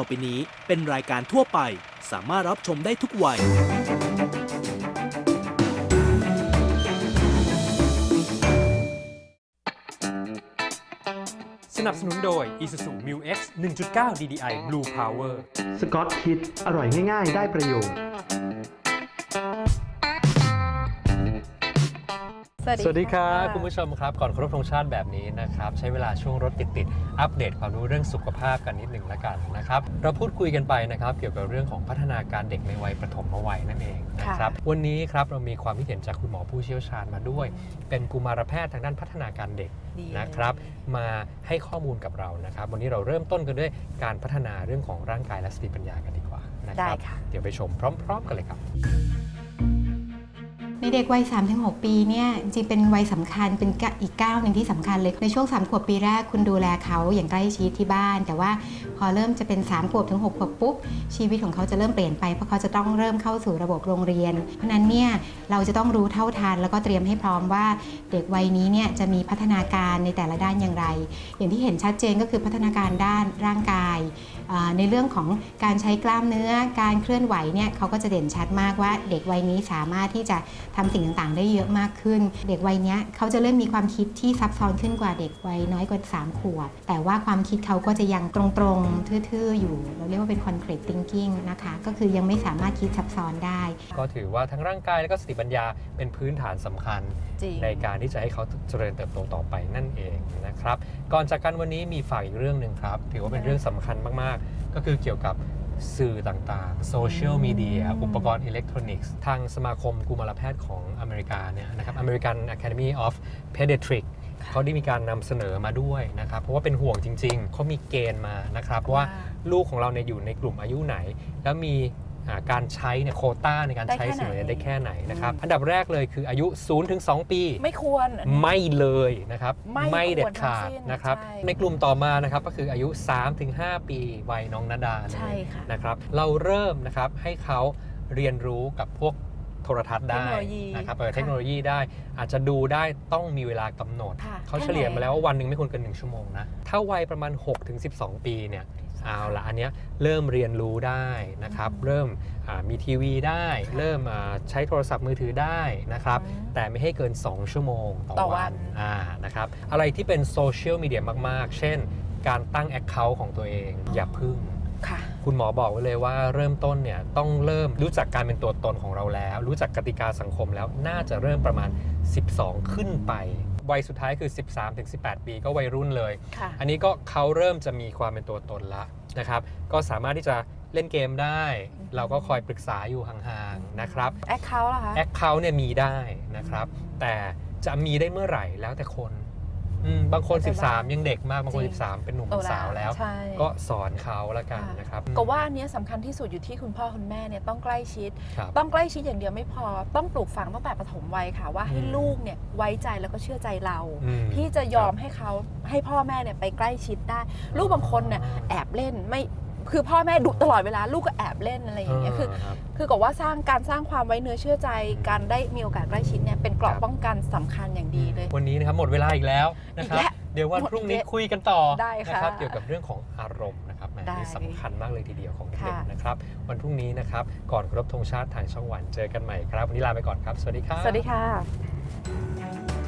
ต่อไปนี้เป็นรายการทั่วไป สามารถรับชมได้ทุกวัย สนับสนุนโดย Isuzu Mu X 1.9 DDI Blue Power สกอตคิด อร่อยง่าย ๆ ได้ประโยชน์ สวัสดีครับคุณผู้ชมครับก่อนเคารพธงชาติแบบนี้นะครับใช้เวลาช่วงรถติดๆอัปเดตความรู้เรื่องสุขภาพกันนิดหนึ่งละกันนะครับเราพูดคุยกันไปนะครับเกี่ยวกับเรื่องของพัฒนาการเด็กในวัยประถมวัยนั่นเองนะครับวันนี้ครับเรามีความคิดเห็นจากคุณหมอผู้เชี่ยวชาญมาด้วย เป็นกุมารแพทย์ทางด้านพัฒนาการเด็กดีเลยนะครับ มาให้ข้อมูลกับเรานะครับ วันนี้เราเริ่มต้นกันด้วยการพัฒนาเรื่องของร่างกายและสติปัญญากันดีกว่านะคได้รับค่ะเดี๋ยวไปชมพร้อม ๆ กันเลยครับ ในเด็กวัย 3-6 ปีเนี่ยจริงเป็นวัยสำคัญเป็นอีกก้าวหนึ่งที่สำคัญเลยในช่วง 3 ขวบปีแรกคุณดูแลเขาอย่างใกล้ชิดที่บ้าน แต่ว่าพอเริ่มจะเป็น 3 ขวบถึง 6 ขวบปุ๊บ ชีวิตของเขาจะเริ่มเปลี่ยนไป เพราะเขาจะต้องเริ่มเข้าสู่ระบบโรงเรียน เพราะนั้นเนี่ยเราจะต้องรู้เท่าทันแล้วก็เตรียมให้พร้อมว่าเด็กวัยนี้เนี่ยจะมีพัฒนาการในแต่ละด้านอย่างไร อย่างที่เห็นชัดเจนก็คือพัฒนาการด้านร่างกาย ในเรื่องของการใช้กล้ามเนื้อการเคลื่อนไหวเนี่ยเขาก็จะเด่นชัดมากว่าเด็กวัยนี้สามารถที่จะทำสิ่งต่างๆ ได้เยอะมากขึ้น เด็กวัยเนี้ยเขาจะเริ่มมีความคิดที่ซับซ้อนขึ้นกว่าเด็กวัยน้อยกว่า 3 ขวบ แต่ว่าความคิดเขาก็จะยังตรงๆทื่อๆ อยู่ เราเรียกว่าเป็น concrete thinking นะคะ ก็คือยังไม่สามารถคิดซับซ้อนได้ ก็ถือว่าทั้งร่างกายและก็สติปัญญาเป็นพื้นฐานสำคัญจริงในการที่จะให้เขาเจริญเติบโตต่อไปนั่นเองนะครับ ก่อนจากกันวันนี้มีฝากอีกเรื่องหนึ่งครับ ถือว่าเป็นเรื่องสำคัญมากๆ ก็คือเกี่ยวกับ สื่อต่างๆโซเชียลมีเดียอุปกรณ์อิเล็กทรอนิกส์ทางสมาคมกุมารแพทย์ของอเมริกาเนี่ยนะครับ American Academy of Pediatrics เขาได้มีการนำเสนอมาด้วยนะครับ เพราะว่าเป็นห่วงจริง ๆ เขามีเกณฑ์มานะครับว่าลูกของเราเนี่ยอยู่ในกลุ่มอายุไหน แล้วมีอ่า การใช้เนี่ยโควต้าในการใช้ได้แค่สิ่งเหล่าไหนนี้ได้แค่ไหนนะครับ อันดับแรกเลยคืออายุ 0-2 ปี ไม่ควรอันนี้ไม่เลยนะครับ ไม่ควรเด็ดขาดทั้งสิ้นนะครับใช่ในกลุ่มต่อมานะครับก็คืออายุ 3-5 ปีวัยน้องนาดาเนี่ยใช่ค่ะนะครับ เราเริ่มนะครับให้เขาเรียนรู้กับพวกโทรทัศน์ได้เทคโนโลยีนะครับเออค่ะเทคโนโลยีได้อาจจะดูได้ต้องมีเวลากำหนดค่ะเขาแค่เฉลี่ยไหนมาแล้วว่าวันหนึ่งไม่ควรเกิน 1 ชั่วโมงนะ ถ้าวัยประมาณ 6-12 ปีเนี่ยเอาละอันเนี้ยเริ่มเรียนรู้ได้นะครับอืมเริ่มอ่ามีทีวีได้ เริ่มอ่าใช้โทรศัพท์มือถือได้นะครับอืมแต่ไม่ให้เกิน 2 ชั่วโมงต่อต่อวัวันนอ่านะครับ อะไรที่เป็นโซเชียลมีเดียมาก ๆ เช่น การตั้ง Account ของตัวเองอย่าพึ่ง ค่ะคุณหมอบอกไว้เลยว่าเริ่มต้นเนี่ยต้องเริ่มรู้จักการเป็นตัวตนของเราแล้ว รู้จักกติกาสังคมแล้วน่าจะเริ่มประมาณ 12 ขึ้นไป วัยสุดท้ายคือ 13-18 ปีก็วัยรุ่นเลยค่ะอันนี้ก็เขาเริ่มจะมีความเป็นตัวตนละนะครับก็สามารถที่จะเล่นเกมได้อืมเราก็คอยปรึกษาอยู่ห่างๆนะครับแอคเคาท์ล่ะคะแอคเคาท์เนี่ยมีได้นะครับ แต่จะมีได้เมื่อไหร่แล้วแต่คน อืมบางคนแล้วแต่บ้าน13 ยังเด็กมากบางคนจริง 13 เป็นหนุ่มโตเป็นสาวแล้ว ใช่ ก็สอนเขาละกันค่ะ นะครับก็ว่าอันเนี้ยสำคัญที่สุดอยู่ที่คุณพ่อคุณแม่เนี่ยต้องใกล้ชิด ครับ ต้องใกล้ชิดอย่างเดียวไม่พอ ต้องปลูกฝังตั้งแต่ปฐมวัยค่ะ ว่าให้อืม ลูกเนี่ยไว้ใจแล้วก็เชื่อใจเรา อืม ที่จะยอมครับให้เขาให้พ่อแม่เนี่ยไปใกล้ชิดได้ ลูกบางคนเนี่ยแอบเล่นไม่ คือพ่อแม่ดุตลอดเวลาลูกก็แอบเล่นอะไรอย่างเงี้ยคือ รับ คือกับว่าสร้างการสร้างความไว้เนื้อเชื่อใจการได้มีโอกาสใกล้ชิดเนี่ยเป็นเกราะครับ ป้องกันสำคัญอย่างดีเลย วันนี้นะครับหมดเวลาอีกแล้วนะครับอีกแล้วเดี๋ยววันหมดพรุ่งนี้อีกแล้วคุยกันต่อได้ค่ะนะครับเกี่ยวกับเรื่องของอารมณ์นะครับแหมได้นี่สำคัญมากเลยทีเดียวของเด็กค่ะ ๆนะครับ วันพรุ่งนี้นะครับก่อนครบธงชาติทางช่องวันเจอกันใหม่ครับวันนี้ลาไปก่อนครับ สวัสดีครับ สวัสดีค่ะ